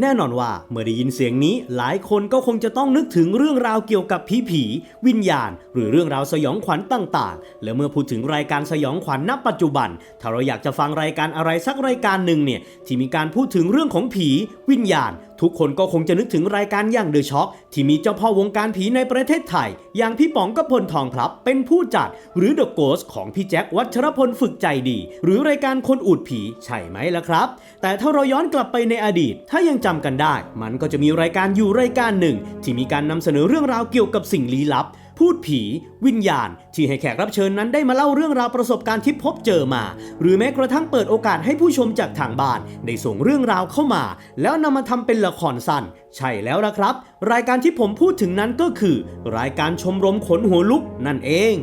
แน่นอนว่าเมื่อได้ยินเสียงนี้หลายคนก็คงจะต้องนึกถึงเรื่องราวเกี่ยวกับผีผี วิญญาณ หรือเรื่องราวสยองขวัญต่างๆ และเมื่อพูดถึงรายการสยองขวัญณปัจจุบัน ถ้าเราอยากจะฟังรายการอะไรสักรายการหนึ่งเนี่ยที่มีการพูดถึงเรื่องของผี วิญญาณ ทุกคนก็คงจะนึกถึงรายการอย่างเดอะช็อคที่มีเจ้าพ่อวงการผีในประเทศไทย อย่างพี่ป๋องกพลทองพลับ เป็นผู้จัด หรือเดอะโกสของพี่แจ็ควัชรพลฝึกใจดี หรือรายการคนอูดผีใช่ไหมล่ะครับ แต่ถ้าเราย้อนกลับไปในอดีต ถ้ายังจำกันได้ มันก็จะมีรายการอยู่รายการหนึ่ง ที่มีการนำเสนอเรื่องราวเกี่ยวกับสิ่งลี้ลับ พูดผี วิญญาณ ที่ให้แขกรับเชิญนั้นได้มาเล่าเรื่องราวประสบการณ์ที่พบเจอมา หรือแม้กระทั่งเปิดโอกาสให้ผู้ชมจากทางบ้านได้ส่งเรื่องราวเข้ามา แล้วนำมาทำเป็นละครสั้น ใช่แล้วละครับ รายการที่ผมพูดถึงนั้นก็คือ รายการชมรมขนหัวลุกนั่นเอง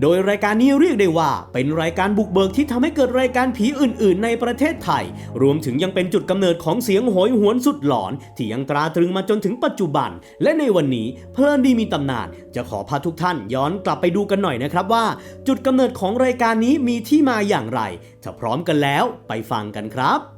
โดยรายการนี้เรียกได้ว่า เป็นรายการบุกเบิกที่ทำให้เกิดรายการผีอื่น ๆ ในประเทศไทย รวมถึงยังเป็นจุดกำเนิดของเสียงโหยหวนสุดหลอน ที่ยังตราตรึงมาจนถึงปัจจุบัน และในวันนี้เพลินดีมีตำนาน จะขอพาทุกท่านย้อนกลับไปดูกันหน่อยนะครับว่า จุดกำเนิดของรายการนี้มีที่มาอย่างไร ถ้าพร้อมกันแล้วไปฟังกันครับ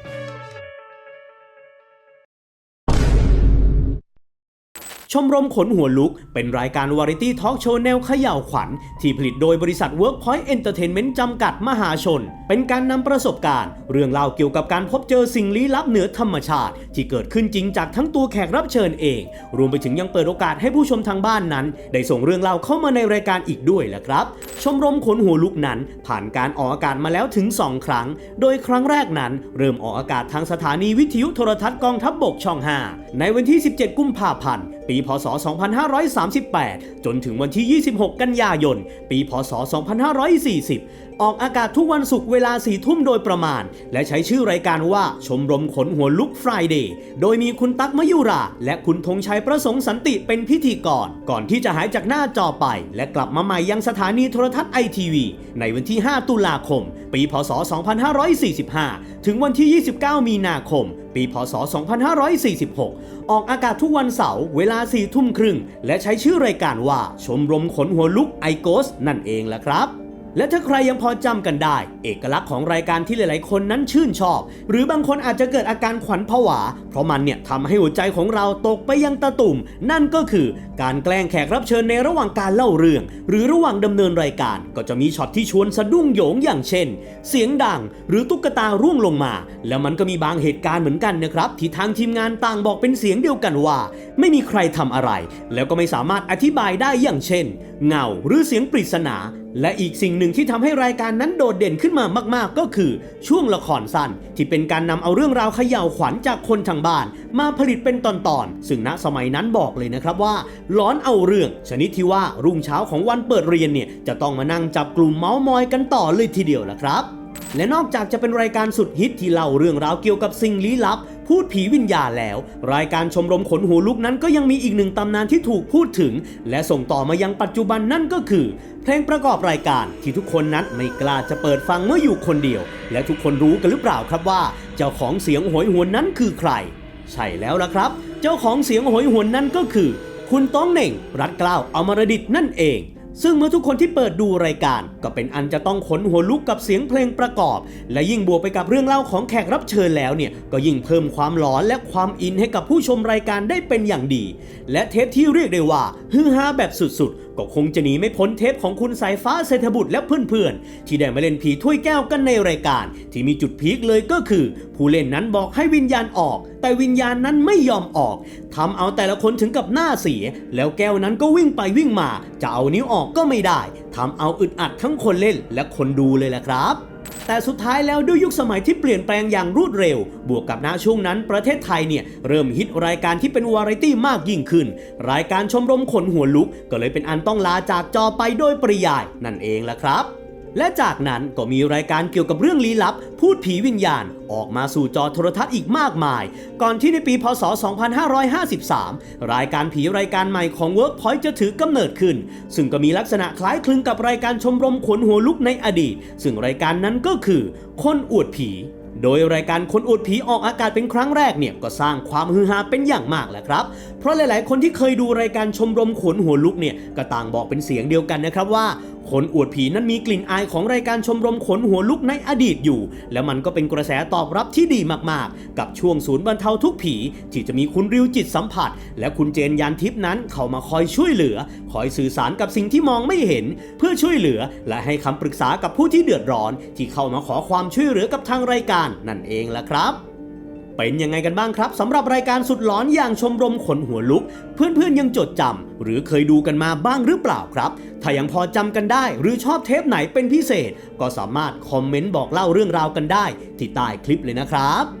ชมรมขนหัวลุก เป็นรายการวาไรตี้ทอล์กโชว์แนวเขย่าวขวัญ ที่ผลิตโดยบริษัท Workpoint Entertainment จำกัดมหาชน เป็นการนำประสบการณ์ เรื่องเล่าเกี่ยวกับการพบเจอสิ่งลี้ลับเหนือธรรมชาติ ที่เกิดขึ้นจริงจากทั้งตัวแขกรับเชิญเอง รวมไปถึงยังเปิดโอกาสให้ผู้ชมทางบ้านนั้น ได้ส่งเรื่องเล่าเข้ามาในรายการอีกด้วยแหละครับ ชมรมขนหัวลุกนั้น ผ่านการออกอากาศมาแล้วถึง 2 ครั้ง โดยครั้งแรกนั้นเริ่มออกอากาศทางสถานีวิทยุโทรทัศน์กองทัพบบกช่อง 5 ในวันที่ 17 กุมภาพันธ์ปีพศ 2538 จนถึงวันที่ 26 กันยายน ปี พศ 2540 ออกอากาศทุกวันศุกร์เวลา4ทุ่มโดยประมาณ และใช้ชื่อรายการว่าชมรมขนหัวลุก Friday โดยมีคุณตั๊กมยุรา และคุณธงชัยประสงค์สันติเป็นพิธีกร ก่อนที่จะหายจากหน้าจอไป และกลับมาใหม่ยังสถานีโทรทัศน์ไอทีวีในวันที่ 5 ตุลาคม ปี พศ 2545 ถึงวันที่ 29 มีนาคม ปี พศ 2546 ออกอากาศทุกวันเสาร์เวลา4ทุ่มครึ่ง และใช้ชื่อรายการว่าชมรมขนหัวลุกไอโกสนั่นเองล่ะครับ และถ้าใครยังพอจำกันได้ เอกลักษณ์ของรายการที่หลาย ๆ คนนั้นชื่นชอบ หรือบางคนอาจจะเกิดอาการขวัญผวา เพราะมันเนี่ยทำให้หัวใจของเราตกไปยังตะตุ่ม นั่นก็คือการแกล้งแขกรับเชิญในระหว่างการเล่าเรื่อง หรือระหว่างดำเนินรายการ ก็จะมีช็อตที่ชวนสะดุ้งโหยงอย่างเช่น เสียงดัง หรือตุ๊กตาร่วงลงมา แล้วมันก็มีบางเหตุการณ์เหมือนกันนะครับที่ทางทีมงานต่างบอกเป็นเสียงเดียวกันว่า ไม่มีใครทำอะไร แล้วก็ไม่สามารถอธิบายได้อย่างเช่น เงาหรือเสียงปริศนา และอีกสิ่งหนึ่งที่ทำให้รายการนั้นโดดเด่นขึ้นมามากๆ ก็คือ ช่วงละครสั้น ที่เป็นการนำเอาเรื่องราวเขย่าวขวัญจากคนทางบ้าน มาผลิตเป็นตอนๆ ซึ่งณสมัยนั้นบอกเลยนะครับว่าร้อนเอาเรื่อง ชนิดที่ว่ารุ่งเช้าของวันเปิดเรียนเนี่ยจะต้องมานั่งจับกลุ่มเมาส์มอยกันต่อเลยทีเดียวละครับ และนอกจากจะเป็นรายการสุดฮิตที่เล่าเรื่องราวเกี่ยวกับสิ่งลี้ลับ พูดผีวิญญาณแล้ว รายการชมรมขนหัวลุกนั้นก็ยังมีอีกหนึ่งตำนานที่ถูกพูดถึง และส่งต่อมายังปัจจุบันนั่นก็คือ เพลงประกอบรายการที่ทุกคนนั้นไม่กล้าจะเปิดฟังเมื่ออยู่คนเดียว และทุกคนรู้กันหรือเปล่าครับว่า เจ้าของเสียงโหยหวนนั้นคือใคร ใช่แล้วละครับ เจ้าของเสียงโหยหวนนั้นก็คือ คุณต้องเหน่ง รัตเกล้าวอมรดิตนั่นเอง ซึ่งเมื่อทุกคนที่เปิดดูรายการ ก็เป็นอันจะต้องขนหัวลุกกับเสียงเพลงประกอบ และยิ่งบวกไปกับเรื่องเล่าของแขกรับเชิญแล้วเนี่ยก็ยิ่งเพิ่มความหลอนและความอินให้กับผู้ชมรายการได้เป็นอย่างดี และเทปที่เรียกได้ว่าฮือฮาแบบสุดๆ ก็คงจะหนีไม่พ้นเทปของคุณสายฟ้าเศรษฐบุตรและเพื่อนๆ ที่ได้มาเล่นผีถ้วยแก้วกันในรายการ ที่มีจุดพีคเลยก็คือ ผู้เล่นนั้นบอกให้วิญญาณออก แต่วิญญาณนั้นไม่ยอมออกทำเอาแต่ละคนถึงกับหน้าเสีย แล้วแก้วนั้นก็วิ่งไปวิ่งมาจะเอานิ้วออกก็ไม่ได้ทำเอาอึดอัดทั้งคนเล่นและคนดูเลยแหละครับแต่สุดท้ายแล้วด้วยยุคสมัยที่เปลี่ยนแปลงอย่างรวดเร็ว บวกกับณช่วงนั้นประเทศไทยเนี่ย เริ่มฮิตรายการที่เป็นวาไรตี้มากยิ่งขึ้น รายการชมรมขนหัวลุก ก็เลยเป็นอันต้องลาจากจอไปโดยปริยายนั่นเองละครับ และจากนั้นก็มีรายการเกี่ยวกับเรื่องลี้ลับ พูดผีวิญญาณ ออกมาสู่จอโทรทัศน์อีกมากมาย ก่อนที่ในปีพศ 2553 รายการผีรายการใหม่ของ Workpoint จะถือกำเนิดขึ้น ซึ่งก็มีลักษณะคล้ายคลึงกับรายการชมรมขนหัวลุกในอดีต ซึ่งรายการนั้นก็คือ คนอวดผีโดยรายการคนอวดผีออกอากาศเป็นครั้งแรกเนี่ยก็สร้างความฮือฮาเป็นอย่างมากแหละครับ เพราะหลาย ๆ คนที่เคยดูรายการชมรมขนหัวลุกเนี่ยก็ต่างบอกเป็นเสียงเดียวกันนะครับว่าคนอวดผีนั้นมีกลิ่นอายของรายการชมรมขนหัวลุกในอดีตอยู่ แล้วมันก็เป็นกระแสตอบรับที่ดีมากๆ กับช่วงศูนย์บรรเทาทุกผี ที่จะมีคุณริวจิตสัมผัส และคุณเจนยานทิพย์นั้นเข้ามาคอยช่วยเหลือ คอยสื่อสารกับสิ่งที่มองไม่เห็น เพื่อช่วยเหลือ และให้คำปรึกษากับผู้ที่เดือดร้อน ที่เข้ามาขอความช่วยเหลือกับทางรายการนั่นเองละครับ เป็นยังไงกันบ้างครับสำหรับรายการสุดหลอนอย่างชมรมขนหัวลุก เพื่อนๆยังจดจำหรือเคยดูกันมาบ้างหรือเปล่าครับ ถ้ายังพอจำกันได้หรือชอบเทปไหนเป็นพิเศษ ก็สามารถคอมเมนต์บอกเล่าเรื่องราวกันได้ที่ใต้คลิปเลยนะครับ